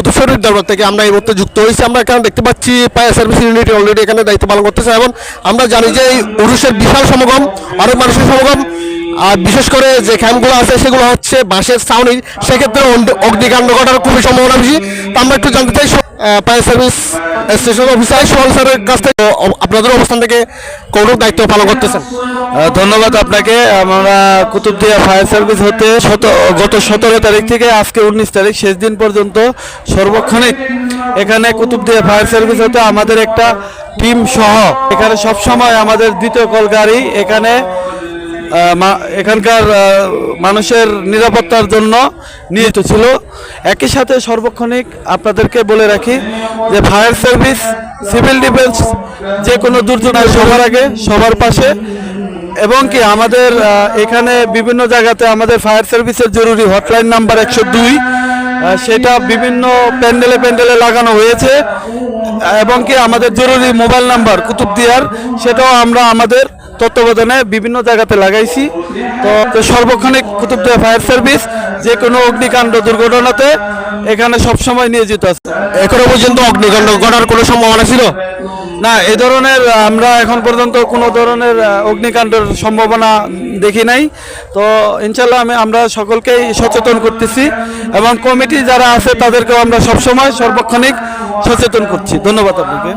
কুতুবশরীর দরবার থেকে আমরা এই মুহূর্তে যুক্ত হয়েছি। আমরা এখানে দেখতে পাচ্ছি ফায়ার সার্ভিস ইউনিট অলরেডি এখানে দায়িত্ব পালন করতেছে এবং আমরা জানি যে এই উরুষের বিশাল সমাগম, অনেক মানুষের সমাগম। আর বিশেষ করে যে ক্যাম্পগুলো আছে, সেগুলো হচ্ছে বাঁশের সাউনি সেক্ষেত্রে অগ্নি- অগ্নিকাণ্ড ঘটার খুবই সম্ভাবনা বেশি। তো আমরা একটু জানতে চাই fire service station officer Sohan স্যারের কাছ থেকে আপনাদের অবস্থান থেকে কোন দায়িত্ব পালন করতেছেন। ধন্যবাদ আপনাকে। আমরা কুতুবদিয়া ফায়ার সার্ভিস হতে শত- গত সতেরো তারিখ থেকে আজকে উনিশ তারিখ, শেষ দিন পর্যন্ত সর্বক্ষণিক এখানে কুতুবদিয়া ফায়ার সার্ভিস হতে আমাদের একটা টিম সহ এখানে সব সময় আমাদের দ্বিতীয় কল গাড়ি এখানে এখানকার মানুষের নিরাপত্তার জন্য নিয়োজিত ছিল। একই সাথে সর্বক্ষণিক আপনাদেরকে বলে রাখি যে ফায়ার সার্ভিস, সিভিল ডিফেন্স যে কোনো দুর্যোগে সবার আগে, সবার পাশে। এবং কি আমাদের এখানে বিভিন্ন জায়গাতে আমাদের ফায়ার সার্ভিসের জরুরি হটলাইন নাম্বার একশো দুই সেটা বিভিন্ন প্যান্ডেলে প্যান্ডেলে লাগানো হয়েছে। এবং কি আমাদের জরুরি মোবাইল নাম্বার কুতুবদিয়ার, সেটাও আমরা আমাদের তত্ত্বাবধানে বিভিন্ন জায়গাতে লাগাইছি। তো সর্বক্ষণিক কুতুবদিয়া ফায়ার সার্ভিস যে কোনো অগ্নিকাণ্ড দুর্ঘটনাতে এখানে সবসময় নিয়োজিত আছে। এখনও পর্যন্ত অগ্নিকাণ্ড ঘটার কোনো সম্ভাবনা ছিল? না এ ধরনের আমরা এখন পর্যন্ত কোনো ধরনের অগ্নিকাণ্ডের সম্ভাবনা দেখি নাই। তো ইনশাল্লাহ আমি আমরা সকলকেই সচেতন করতেছি এবং কমিটি যারা আছে তাদেরকেও আমরা সবসময় সর্বক্ষণিক সচেতন করছি। ধন্যবাদ আপনাকে।